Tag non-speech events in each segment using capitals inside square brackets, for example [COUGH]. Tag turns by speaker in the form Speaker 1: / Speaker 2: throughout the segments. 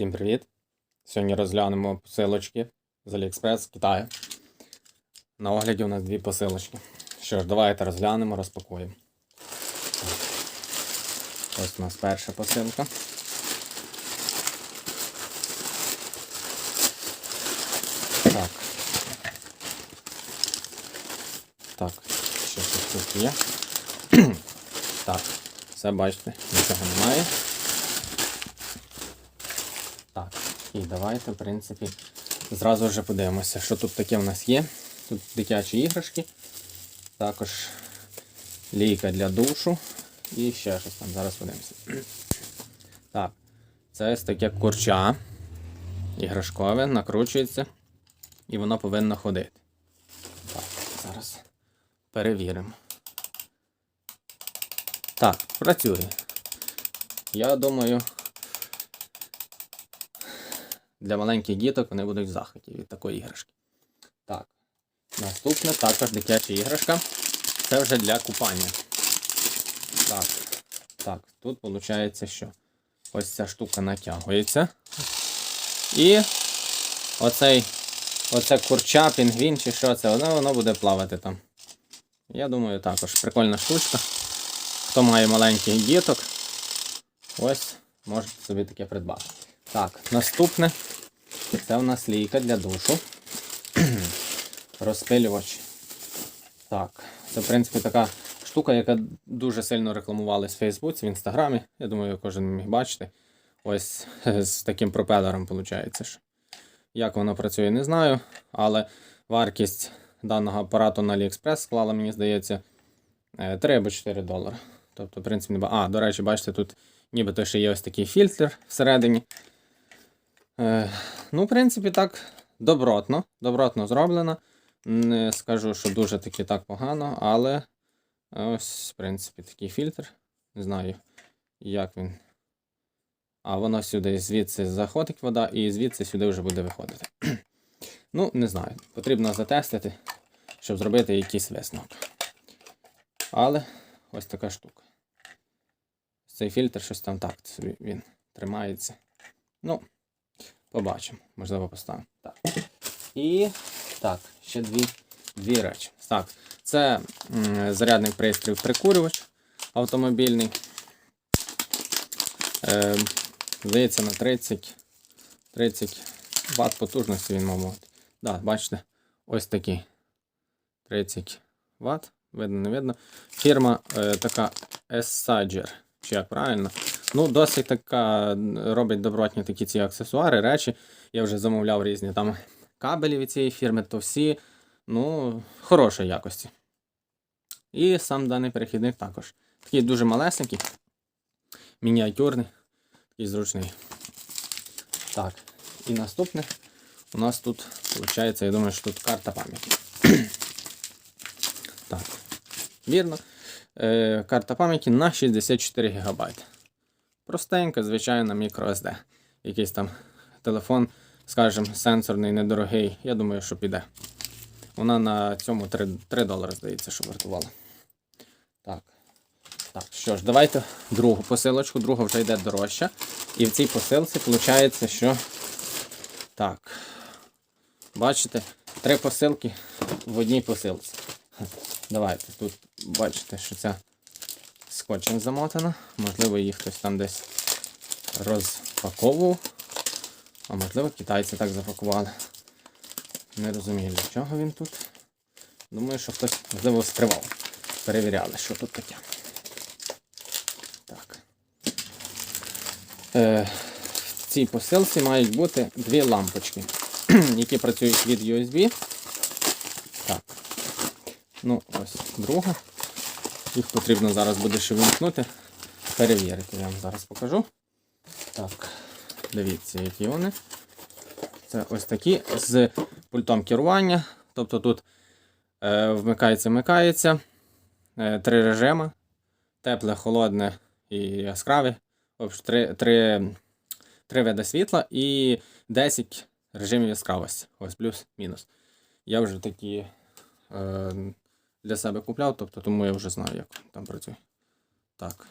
Speaker 1: Всім привіт! Сьогодні розглянемо посилочки з AliExpress Китаю. На огляді у нас дві посилочки. Що ж, давайте розглянемо, розпакуємо. Ось у нас перша посилка. Так. Так, що тут є? [CLEARS THROAT] так, все бачите, нічого немає. Так, і давайте, в принципі, зразу вже подивимося, що тут таке в нас є. Тут дитячі іграшки, також лійка для душу і ще щось там. Зараз подивимося. [CLEARS THROAT] Так, це ось таке курча іграшкове, накручується і воно повинно ходити. Так, зараз перевіримо. Так, працює. Я думаю, для маленьких діток вони будуть в захваті від такої іграшки. Так. Наступне також дитяча іграшка. Це вже для купання. Так. Так, тут виходить, що ось ця штука натягується. І оцей, оце курча, пінгвін чи що це, воно, воно буде плавати там. Я думаю, також прикольна штучка. Хто має маленьких діток, ось можете собі таке придбати. Так, наступне це у нас лійка для душу. [CLEARS THROAT] Розпилювач. Так, це, в принципі, така штука, яка дуже сильно рекламувалась в Фейсбуці, в Інстаграмі. Я думаю, кожен міг бачити. Ось [LAUGHS] з таким пропелером, виходить. Як воно працює, не знаю. Але вартість даного апарату на AliExpress склала, мені здається, е, 3 або 4 долари. Тобто, в принципі, не А, до речі, бачите, тут нібито ще є ось такий фільтр всередині. Е, ну, в принципі, так, добротно. Добротно зроблено. Не скажу, що дуже таки так погано, але ось, в принципі, такий фільтр. Не знаю, як він. А воно сюди звідси заходить вода, і звідси сюди вже буде виходити. [CLEARS THROAT] ну, не знаю. Потрібно затестити, щоб зробити якийсь висновок. Але ось така штука. Цей фільтр щось там так собі він тримається. Ну, побачимо. Можливо, поставимо. Так. І так, ще дві, дві речі. Так, це м, зарядний пристрій прикурювач автомобільний. Е, здається, на 30, 30 Вт потужності він мав мати. Да, бачите, ось такий 30 Вт. Видно, не видно. Фірма е, така S-Sager, чи як правильно. Ну, досить така м, робить добротні такі ці аксесуари, речі. Я вже замовляв різні там кабелі від цієї фірми, то всі ну, хорошої якості. І сам даний перехідник також. Такий дуже малесенький, мініатюрний, такий зручний. Так, і наступне у нас тут, виходить, я думаю, що тут карта пам'яті. так, вірно. Е, карта пам'яті на 64 ГБ. Простенька, звичайна microSD. Якийсь там телефон, скажімо, сенсорний, недорогий. Я думаю, що піде. Вона на цьому 3, 3 долари, здається, що вартувала. Так. Так, що ж, давайте другу посилочку. Друга вже йде дорожча. І в цій посилці виходить, що. Так. Бачите, три посилки в одній посилці. Давайте тут бачите, що ця скотчем замотана. Можливо, її хтось там десь розпаковував. А можливо, китайці так запакували. Не розумію, для чого він тут. Думаю, що хтось, можливо, скривав. Перевіряли, що тут таке. Так. Е, в цій посилці мають бути дві лампочки, [CLEARS THROAT] які працюють від USB. Так. Ну, ось друга. Їх потрібно зараз буде ще вимкнути. Перевірити, я вам зараз покажу. Так, дивіться, які вони. Це ось такі з пультом керування. Тобто тут е, вмикається, вмикається. Е, три режими: тепле, холодне і яскраве. Три, три, три види світла і 10 режимів яскравості. Ось плюс-мінус. Я вже такі е, для себе купляв, тобто тому я вже знаю, як там працює. Так.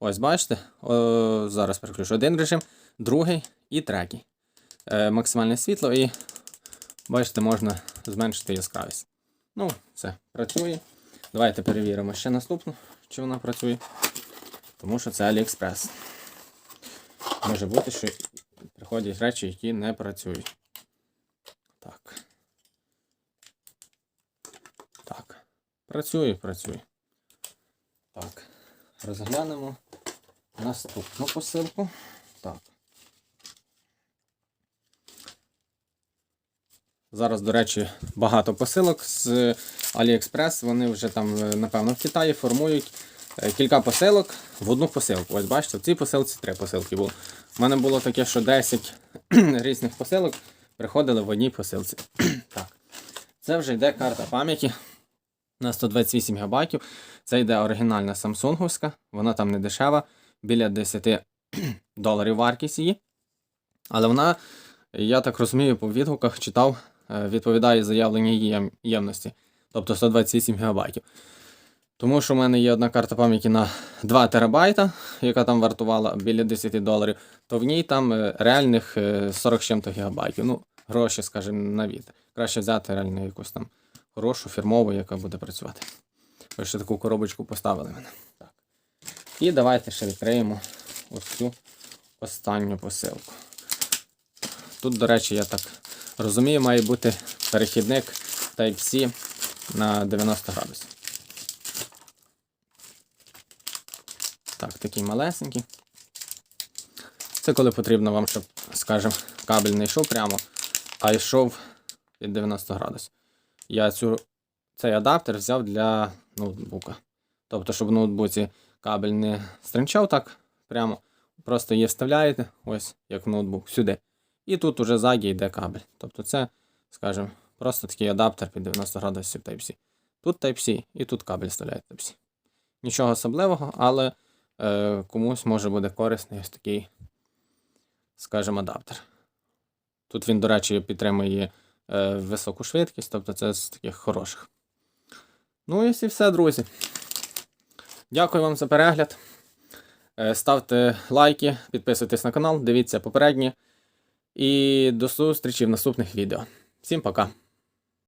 Speaker 1: Ось, бачите, о, зараз переключу один режим, другий і третій. Е, максимальне світло і бачите, можна зменшити яскравість. Ну, все, працює. Давайте перевіримо ще наступну, чи вона працює. Тому що це AliExpress. Може бути, що приходять речі, які не працюють. Так. Так. Працює, працює. Так. Розглянемо наступну посилку. Так. Зараз, до речі, багато посилок з AliExpress. Вони вже там, е, напевно, в Китаї формують е, кілька посилок в одну посилку. Ось бачите, в цій посилці три посилки було. У мене було таке, що 10 [CLEARS THROAT] різних посилок приходили в одній посилці. [CLEARS THROAT] так. Це вже йде карта пам'яті на 128 ГБ. Це йде оригінальна самсунговська, вона там не дешева, біля 10 [CLEARS THROAT] доларів вартість її. Але вона, я так розумію, по відгуках читав, е, відповідає заявленій її ємності, тобто 128 ГБ. Тому що в мене є одна карта пам'яті на 2 терабайта, яка там вартувала біля 10 доларів, то в ній там е, реальних е, 40 з чим-то гігабайтів. Ну, гроші, скажімо, на вітер. Краще взяти реально якусь там хорошу фірмову, яка буде працювати. Ось ще таку коробочку поставили мене. Так. І давайте ще відкриємо ось цю останню посилку. Тут, до речі, я так розумію, має бути перехідник Type-C на 90 градусів. Так, такий малесенький. Це коли потрібно вам, щоб, скажімо, кабель не йшов прямо, а йшов під 90 градусів. Я цю, цей адаптер взяв для ноутбука. Тобто, щоб в ноутбуці кабель не стринчав так прямо. Просто її вставляєте, ось як в ноутбук, сюди. І тут уже ззаді йде кабель. Тобто це, скажімо, просто такий адаптер під 90 градусів Type-C. Тут Type-C і тут кабель вставляєте Type-C. Нічого особливого, але е, комусь може буде корисний ось такий, скажімо, адаптер. Тут він, до речі, підтримує високу швидкість, тобто це з таких хороших. Ну і все, друзі. Дякую вам за перегляд. Е, Ставте лайки, підписуйтесь на канал, дивіться попередні. І до зустрічі в наступних відео. Всім пока!